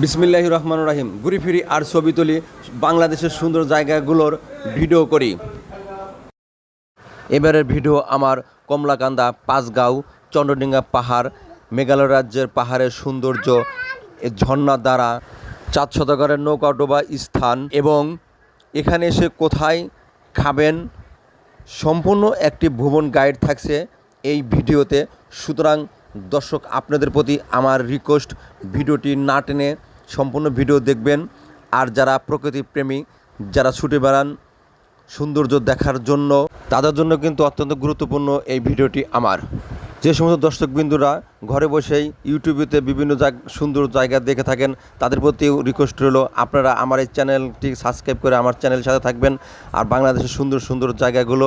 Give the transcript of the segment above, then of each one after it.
বিসমিল্লাহ রহমান রাহিম। ঘুরি ফিরি আর ছবি তুলি বাংলাদেশের সুন্দর জায়গাগুলোর ভিডিও করি। এবারের ভিডিও আমার কমলাকান্দা, পাঁচগাঁও, চন্দ্রডিঙ্গা পাহাড়, মেঘালয় রাজ্যের পাহাড়ের সৌন্দর্য ঝর্ণা দ্বারা, চাঁদ শতকরের নৌকা ডোবা স্থান এবং এখানে এসে কোথায় খাবেন সম্পূর্ণ একটি ভ্রমণ গাইড থাকছে এই ভিডিওতে। সুতরাং দর্শক, আপনাদের প্রতি আমার রিকোয়েস্ট ভিডিওটি না টেনে সম্পূর্ণ ভিডিও দেখবেন। আর যারা প্রকৃতি প্রেমী যারা ছুটে বেড়ান, সৌন্দর্য দেখার জন্য, তাদের জন্য কিন্তু অত্যন্ত গুরুত্বপূর্ণ এই ভিডিওটি আমার। যে সমস্ত দর্শকবিন্দুরা ঘরে বসেই ইউটিউবেতে বিভিন্ন সুন্দর জায়গা দেখে থাকেন, তাদের প্রতি রিকোয়েস্ট রইল, আপনারা আমার এই চ্যানেলটি সাবস্ক্রাইব করে আমার চ্যানেলের সাথে থাকবেন, আর বাংলাদেশের সুন্দর সুন্দর জায়গাগুলো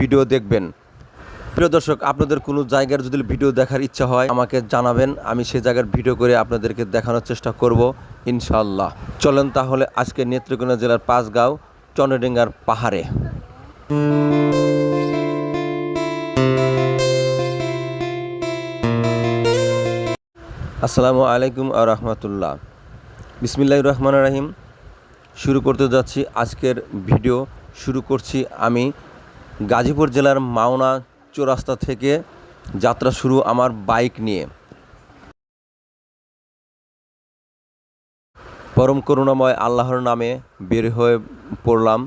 ভিডিও দেখবেন। প্রিয় দর্শক, আপনাদের কোনো জায়গার যদি ভিডিও দেখার ইচ্ছা হয়, আমাকে জানাবেন। আমি সেই জায়গার ভিডিও করে আপনাদেরকে দেখানোর চেষ্টা করব ইনশাল্লাহ চলেন তাহলে আজকে নেত্রকোনা জেলার পাঁচগাঁও চন্দ্রডিঙ্গার পাহাড়ে। আসসালামু আলাইকুম আ রহমতুল্লাহ। বিসমিল্লাহ রহমান রাহিম। শুরু করতে যাচ্ছি আজকের ভিডিও। শুরু করছি আমি গাজীপুর জেলার মাওনা চৌরাস্তা থেকে যাত্রা শুরু আমার বাইক নিয়ে। পরম করুণাময় আল্লাহর নামে বের হয়ে পড়লাম।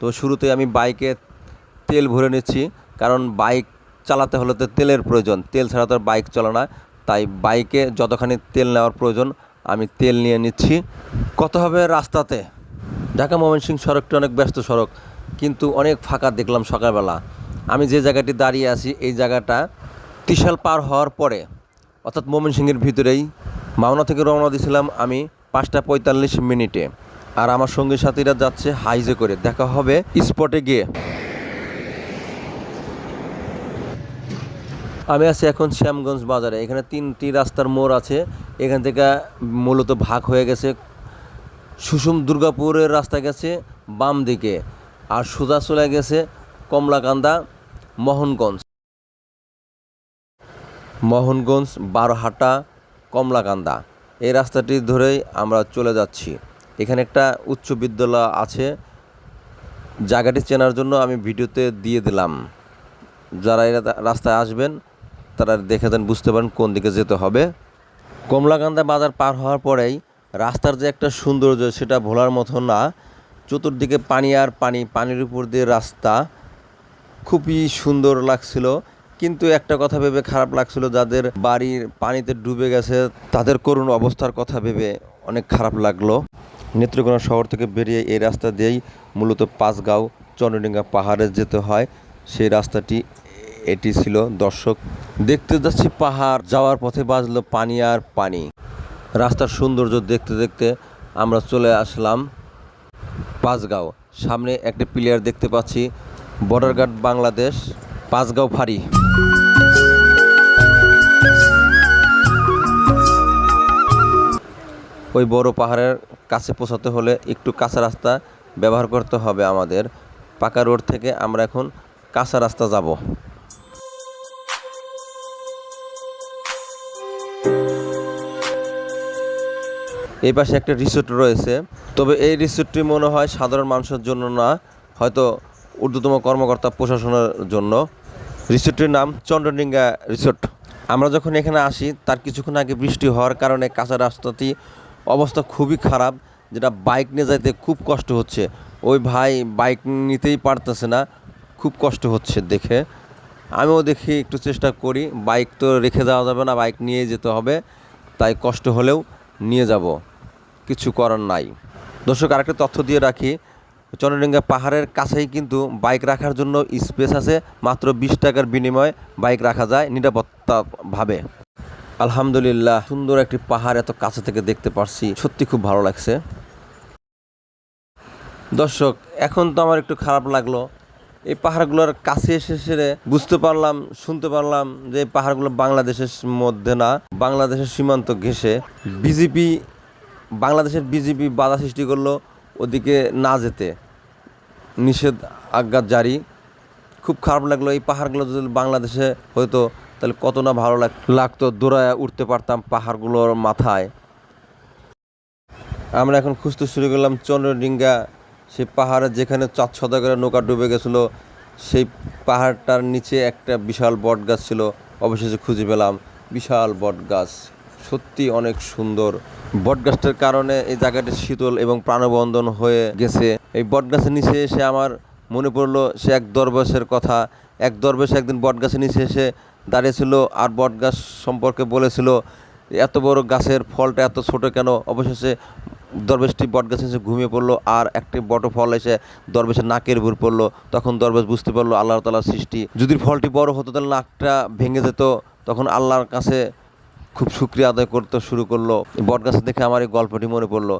তো শুরুতে আমি বাইকে তেল ভরে নিচ্ছি, কারণ বাইক চালাতে হলে তো তেলের প্রয়োজন। তেল ছাড়া তো আর বাইক চলে না। তাই বাইকে যতখানি তেল নেওয়ার প্রয়োজন, আমি তেল নিয়ে নিচ্ছি। কত হবে রাস্তাতে। ঢাকা ময়মনসিংহ সড়কটি অনেক ব্যস্ত সড়ক, কিন্তু অনেক ফাঁকা দেখলাম সকালবেলা। আমি যে জায়গাটি দাঁড়িয়ে আছি, এই জায়গাটা ত্রিশাল পার হওয়ার পরে, অর্থাৎ ময়মনসিংহের ভিতরেই মাওনা থেকে রওনা দিয়েছিলাম আমি পাঁচটা পঁয়তাল্লিশ মিনিটে। আর আমার সঙ্গী সাথীরা যাচ্ছে হাইজে করে। দেখা হবে স্পটে গিয়ে। আমি আছি এখন শ্যামগঞ্জ বাজারে। এখানে তিনটি রাস্তার মোড় আছে। এখান থেকে মূলত ভাগ হয়ে গেছে। সুষুম দুর্গাপুরের রাস্তা গেছে বাম দিকে আর সোজা চলে গেছে কমলাকান্দা। মোহনগঞ্জ। মোহনগঞ্জ, বারোহাটা, কমলাকান্দা। এই রাস্তাটি ধরেই আমরা চলে যাচ্ছি। এখানে একটা উচ্চ বিদ্যালয় আছে। জায়গাটি চেনার জন্য আমি ভিডিওতে দিয়ে দিলাম। যারা এই রাস্তায় আসবেন, তারা দেখে দেন, বুঝতে পারেন কোন দিকে যেতে হবে। কমলাকান্দা বাজার পার হওয়ার পরেই রাস্তার যে একটা সৌন্দর্য, সেটা ভোলার মতো না। চতুর্দিকে পানি আর পানি, পানির উপর দিয়ে রাস্তা। খুবই সুন্দর লাগছিল। কিন্তু একটা কথা ভেবে খারাপ লাগছিল, যাদের বাড়ির পানিতে ডুবে গেছে, তাদের করুণ অবস্থার কথা ভেবে অনেক খারাপ লাগল। নেত্রকোনা শহর থেকে বেরিয়ে এই রাস্তা দিয়েই মূলত পাঁচগাঁও চন্দ্রডিঙ্গা পাহাড়ে যেতে হয়। সেই রাস্তাটি এটি ছিল দর্শক। দেখতে যাচ্ছি পাহাড়, যাওয়ার পথে বাজলো পানি আর পানি। রাস্তার সৌন্দর্য দেখতে দেখতে আমরা চলে আসলাম পাঁচগাঁও। সামনে একটা প্লেয়ার দেখতে পাচ্ছি। বর্ডার গার্ড বাংলাদেশ, পাঁচগাঁও ফাঁড়ি। ওই বড় পাহাড়ের কাছে পৌঁছাতে হলে একটু কাঁচা রাস্তা ব্যবহার করতে হবে আমাদের। পাকা রোড থেকে আমরা এখন কাঁচা রাস্তা যাব। এই পাশে একটা রিসোর্ট রয়েছে। তবে এই রিসোর্টটি মনে হয় সাধারণ মানুষের জন্য না, হয়তো ঊর্ধ্বতম কর্মকর্তা প্রশাসনের জন্য রিসোর্টটির নাম চন্দ্রডিঙ্গা রিসোর্ট। আমরা যখন এখানে আসি, তার কিছুক্ষণ আগে বৃষ্টি হওয়ার কারণে কাঁচা রাস্তাটি অবস্থা খুবই খারাপ, যেটা বাইক নিয়ে যাইতে খুব কষ্ট হচ্ছে। ওই ভাই বাইক নিতেই পারতেছে না, খুব কষ্ট হচ্ছে দেখে। আমিও দেখি একটু চেষ্টা করি, বাইক তো রেখে দেওয়া যাবে না, বাইক নিয়ে যেতে হবে, তাই কষ্ট হলেও নিয়ে যাব। কিছু করার নাই। দর্শক, আরেকটা তথ্য দিয়ে রাখি চন্দ্রডিঙ্গা পাহাড়ের কাছেই কিন্তু বাইক রাখার জন্য স্পেস আছে। মাত্র বিশ টাকার বিনিময়ে বাইক রাখা যায় নিরাপত্তাভাবে। আলহামদুলিল্লাহ, সুন্দর একটি পাহাড় এত কাছে থেকে দেখতে পারছি। সত্যি খুব ভালো লাগছে। দর্শক, এখন তো আমার একটু খারাপ লাগল। এই পাহাড়গুলোর কাছে এসে এসে বুঝতে পারলাম, শুনতে পারলাম যে এই পাহাড়গুলো বাংলাদেশের মধ্যে না, বাংলাদেশের সীমান্ত ঘেঁষে বিজেপি, বাংলাদেশের বিজেপি বাধা সৃষ্টি করল ওদিকে না যেতে। নিষেধ আজ্ঞা জারি। খুব খারাপ লাগল এই পাহাড়গুলো যদি বাংলাদেশে হয়তো তাহলে কত না ভালো লাগ লাগতো দৌড়ায় উঠতে পারতাম পাহাড়গুলোর মাথায়। আমরা এখন খুঁজতে শুরু করলাম চন্দ্রডিঙ্গা। সেই পাহাড়ে যেখানে চাঁদ সদাগরের নৌকা ডুবে গেছিল, সেই পাহাড়টার নিচে একটা বিশাল বট গাছ ছিল। অবশেষে খুঁজে পেলাম বিশাল বট গাছ সত্যি অনেক সুন্দর। বটগাছটার কারণে এই জায়গাটি শীতল এবং প্রাণবন্ধন হয়ে গেছে। এই বটগাছের নিচে এসে আমার মনে পড়ল, সে এক দরবেশের কথা। এক দরবেশ একদিন বটগাছের নিচে এসে দাঁড়িয়েছিল আর বটগাছ সম্পর্কে বলেছিল, এত বড় গাছের ফলটা এত ছোট কেন? অবশেষে দরবেশটি বটগাছে এসে ঘুমিয়ে পড়ল আর একটি বট ফল এসে দরবেশের নাকের উপর পড়ল। তখন দরবেশ বুঝতে পারল আল্লাহ তালার সৃষ্টি। যদি ফলটি বড় হতো, তাহলে নাকটা ভেঙে যেত। তখন আল্লাহর কাছে খুব শুক্রিয়া আদায় করতে শুরু করল। বটগাছ দেখে আমার এই গল্পটি মনে পড়ল।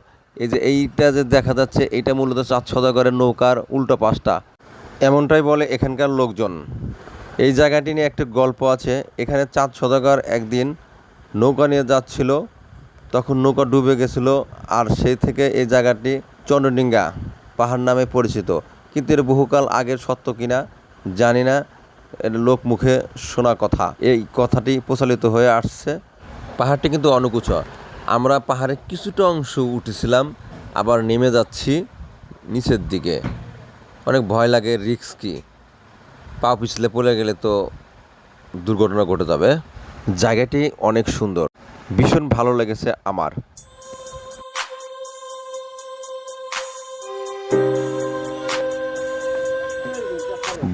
এই যে এইটা যে দেখা যাচ্ছে এটা মূলত চাঁদ সদাগরের নৌকার উল্টো পাশটা। এমনটাই বলে এখানকার লোকজন। এই জায়গাটি নিয়ে একটা গল্প আছে। এখানে চাঁদ সদাগর একদিন নৌকা নিয়ে যাচ্ছিল, তখন নৌকা ডুবে গেছিল, আর সেই থেকে এই জায়গাটি চন্দ্রডিঙ্গা পাহাড় নামে পরিচিত। কিন্তু এর বহুকাল আগের সত্য কিনা জানি না। এটা লোক মুখে শোনা কথা। এই কথাটি প্রচলিত হয়ে আসছে। পাহাড়টি কিন্তু অনুকুচ আমরা পাহাড়ের কিছুটা অংশ উঠেছিলাম আবার নেমে যাচ্ছি নিচের দিকে। অনেক ভয় লাগে রিক্স কি? পা পিছলে পড়ে গেলে তো দুর্ঘটনা ঘটে যাবে। জায়গাটি অনেক সুন্দর। ভীষণ ভালো লেগেছে আমার।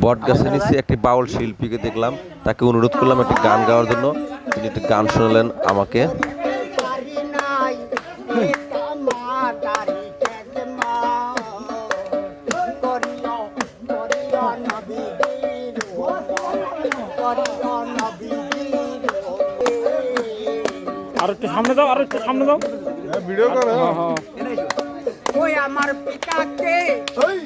বট গাছের নিচে একটি বাউল শিল্পীকে দেখলাম। তাকে অনুরোধ করলাম একটি গান গাওয়ার জন্য। তিনি একটি গান শুনলেন আমাকে। আর একটু সামনে দাও আর একটু সামনে দাও। ভিডিও করো হ্যাঁ। হ্যাঁ ওই আমার পিতাকে ওই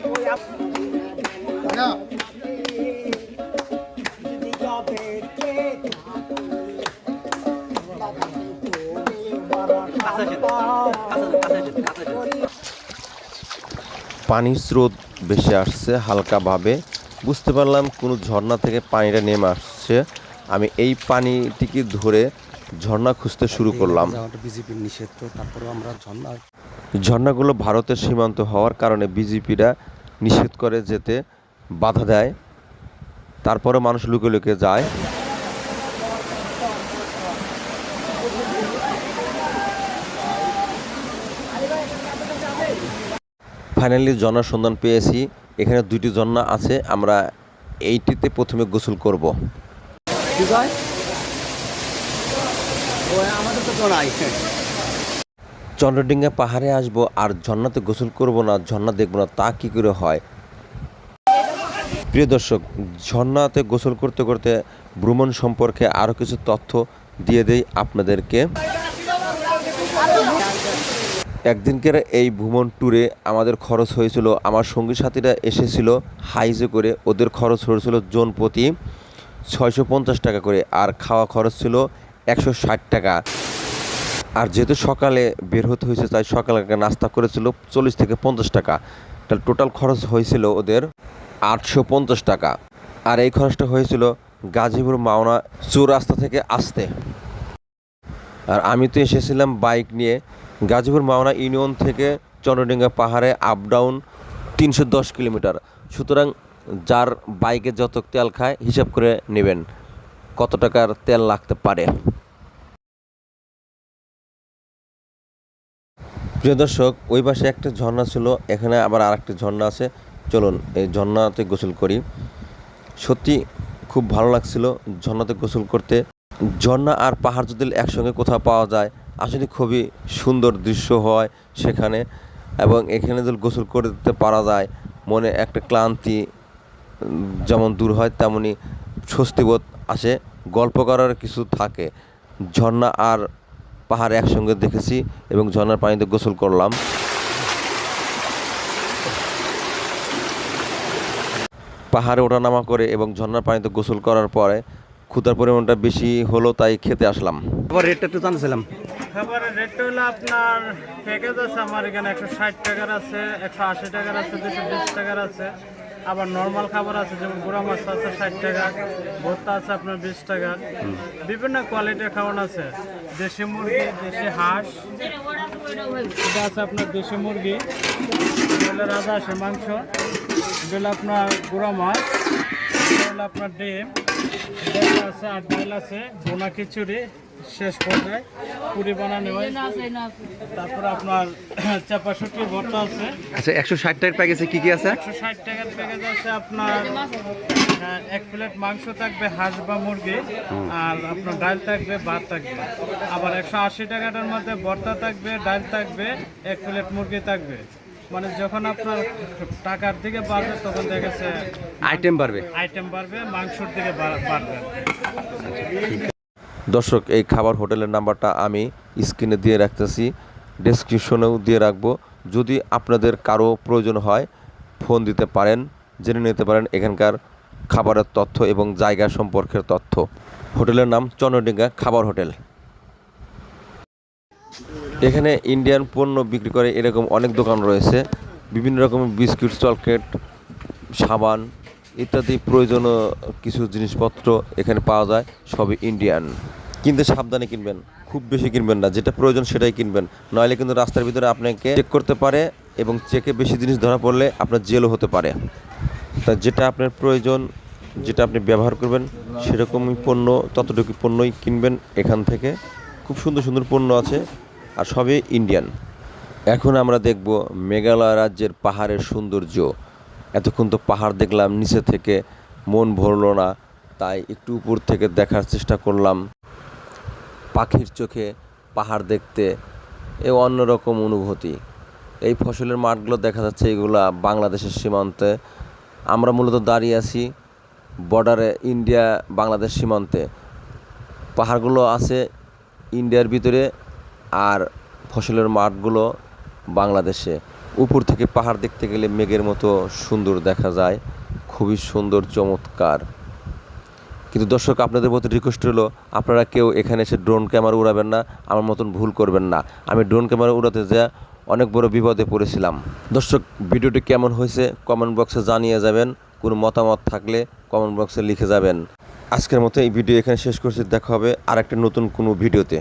পানির স্রোত বেশি আসছে হালকাভাবে। বুঝতে পারলাম কোনো ঝর্ণা থেকে পানিটা নেমে আসছে। আমি এই পানিটিকে ধরে ঝর্ণা খুঁজতে শুরু করলাম। বিজেপির নিষেধ তো তারপরেও আমরা ঝর্ণা ঝর্ণাগুলো ভারতের সীমান্ত হওয়ার কারণে বিজেপিরা নিষেধ করে যেতে বাধা দেয়। তারপরে মানুষ লুকে লুকে যায়। ফাইনালি ঝর্ণার সন্ধান পেয়েছি। এখানে দুইটি ঝর্ণা আছে আমরা এইটিতে প্রথমে গোসল করব। চন্দ্রডিঙ্গা পাহাড়ে আসব আর ঝর্ণাতে গোসল করব না ঝর্ণা দেখব না তা কি করে হয়? প্রিয় দর্শক ঝর্ণাতে গোসল করতে করতে ভ্রমণ সম্পর্কে আরও কিছু তথ্য দিয়ে দেই আপনাদেরকে। একদিনকের এই ভ্রমণ ট্যুরে আমাদের খরচ হয়েছিল, আমার সঙ্গী সাথীরা এসেছিল হাইজে করে, ওদের খরচ হয়েছিল জন প্রতি ছয়শো পঞ্চাশ টাকা করে, আর খাওয়া খরচ ছিল একশো ষাট টাকা। আর যেহেতু সকালে বের হতে হয়েছে, তাই সকালে নাস্তা করেছিল চল্লিশ থেকে পঞ্চাশ টাকা। তাহলে টোটাল খরচ হয়েছিল ওদের আটশো পঞ্চাশ টাকা। আর এই খরচটা হয়েছিল গাজীপুর মাওনা চৌরাস্তা থেকে আসতে। আর আমি তো এসেছিলাম বাইক নিয়ে গাজীপুর মাওনা ইউনিয়ন থেকে চন্দ্রডিঙ্গা পাহাড়ে আপ ডাউন তিনশো দশ কিলোমিটার। সুতরাং যার বাইকে যত তেল খায়, হিসাব করে নেবেন কত টাকার তেল লাগতে পারে। প্রিয় দর্শক, ওই পাশে একটা ঝর্ণা ছিল, এখানে আবার আরেকটি ঝর্ণা আছে। চলুন, এই ঝর্ণাতে গোসল করি। সত্যি খুব ভালো লাগছিল ঝর্ণাতে গোসল করতে। ঝর্ণা আর পাহাড় যদি একসঙ্গে কোথাও পাওয়া যায় আসলে খুবই সুন্দর দৃশ্য হয় সেখানে এবং এখানে যদি গোসল করতে পারা যায়, মনে একটা ক্লান্তি যেমন দূর হয়, তেমনি স্বস্তিবোধ আসে। গল্প করার কিছু থাকে। ঝর্ণা আর পাহাড় একসঙ্গে দেখেছি এবং ঝর্ণার পানিতে গোসল করলাম। পাহাড়ে ওঠানামা করে এবং ঝর্ণার পানিতে গোসল করার পরে ক্ষুধার পরিমাণটা বেশি হলো তাই খেতে আসলাম। আবার রেটটা একটু জানছিলাম। খাবারের রেটটা হলো আপনার প্যাকেজ আছে আমার এখানে একশো ষাট টাকার আছে একশো আশি টাকার আছে দুশো বিশ টাকার আছে। আবার নর্মাল খাবার আছে যেমন গুঁড়া মাছ আছে ষাট টাকা ভর্তা আছে আপনার বিশ টাকা। বিভিন্ন কোয়ালিটির খাবার আছে। দেশি মুরগি দেশি হাঁস এটা আছে আপনার দেশি মুরগি রাজা আসে মাংস এটা হলো আপনার গুঁড়া মাছ এটা হলো আপনার ডিম। আছে আর ডাল আছে বোনা খিচুড়ি শেষ পর্যায়ে পুরি বানানো হয় তারপরে আপনার চাপা শুটকি ভর্তা আছে। আচ্ছা একশো ষাট টাকার প্যাকেজে কি কি আছে? একশো ষাট টাকার প্যাকেজ আছে আপনার আহ, এক প্লেট মাংস থাকবে হাঁস বা মুরগি আর আপনার ডাল থাকবে ভাত থাকবে। আবার একশো আশি টাকাটার মধ্যে ভর্তা থাকবে ডাল থাকবে এক প্লেট মুরগি থাকবে। মানে যখন আপনার টাকার দিকে বাড়বে তখন দেখেছে আইটেম বাড়বে। আইটেম বাড়বে মাংসর দিকে বাড়বে। দর্শক এই খাবার হোটেলের নাম্বারটা আমি স্ক্রিনে দিয়ে রাখতেছি। ডেসক্রিপশনেও দিয়ে রাখব। যদি আপনাদের কারও প্রয়োজন হয় ফোন দিতে পারেন জেনে নিতে পারেন এখানকার খাবারের তথ্য এবং জায়গা সম্পর্কের তথ্য। হোটেলের নাম চন্দ্রডিঙ্গা খাবার হোটেল। এখানে ইন্ডিয়ান পণ্য বিক্রি করে এরকম অনেক দোকান রয়েছে। বিভিন্ন রকমের বিস্কুট, চকলেট, সাবান ইত্যাদি প্রয়োজনীয় কিছু জিনিসপত্র এখানে পাওয়া যায়, সবই ইন্ডিয়ান কিন্তু সাবধানে কিনবেন, খুব বেশি কিনবেন না, যেটা প্রয়োজন সেটাই কিনবেন। নইলে কিন্তু রাস্তার ভিতরে আপনাকে চেক করতে পারে এবং চেকে বেশি জিনিস ধরা পড়লে আপনার জেলও হতে পারে। তা যেটা আপনার প্রয়োজন, যেটা আপনি ব্যবহার করবেন, সেরকমই পণ্য, ততটুকু পণ্যই কিনবেন এখান থেকে। খুব সুন্দর সুন্দর পণ্য আছে। আর সবই ইন্ডিয়ান এখন আমরা দেখব মেঘালয় রাজ্যের পাহাড়ের সৌন্দর্য। এতক্ষণ তো পাহাড় দেখলাম, নিচে থেকে মন ভরলো না, তাই একটু উপর থেকে দেখার চেষ্টা করলাম। পাখির চোখে পাহাড় দেখতে এ অন্যরকম অনুভূতি। এই ফসলের মাঠগুলো দেখা যাচ্ছে, এগুলা বাংলাদেশের সীমান্তে। আমরা মূলত দাঁড়িয়ে আছি বর্ডারে ইন্ডিয়া বাংলাদেশ সীমান্তে। পাহাড়গুলো আছে ইন্ডিয়ার ভিতরে। আর ফসলের মাঠগুলো বাংলাদেশে। উপর থেকে পাহাড় দেখতে গেলে মেঘের মতো সুন্দর দেখা যায়। খুবই সুন্দর, চমৎকার। কিন্তু দর্শক, আপনাদের মতো রিকোয়েস্ট হলো আপনারা কেউ এখানে এসে ড্রোন ক্যামেরা উড়াবেন না, আমার মতন ভুল করবেন না। আমি ড্রোন ক্যামেরা উড়াতে যা অনেক বড় বিপদে পড়েছিলাম। দর্শক, ভিডিওটি কেমন হয়েছে কমেন্ট বক্সে জানিয়ে যাবেন। কোনো মতামত থাকলে কমেন্ট বক্সে লিখে যাবেন। আজকের মতো এই ভিডিও এখানে শেষ করছি। দেখা হবে আর একটা নতুন কোনো ভিডিওতে।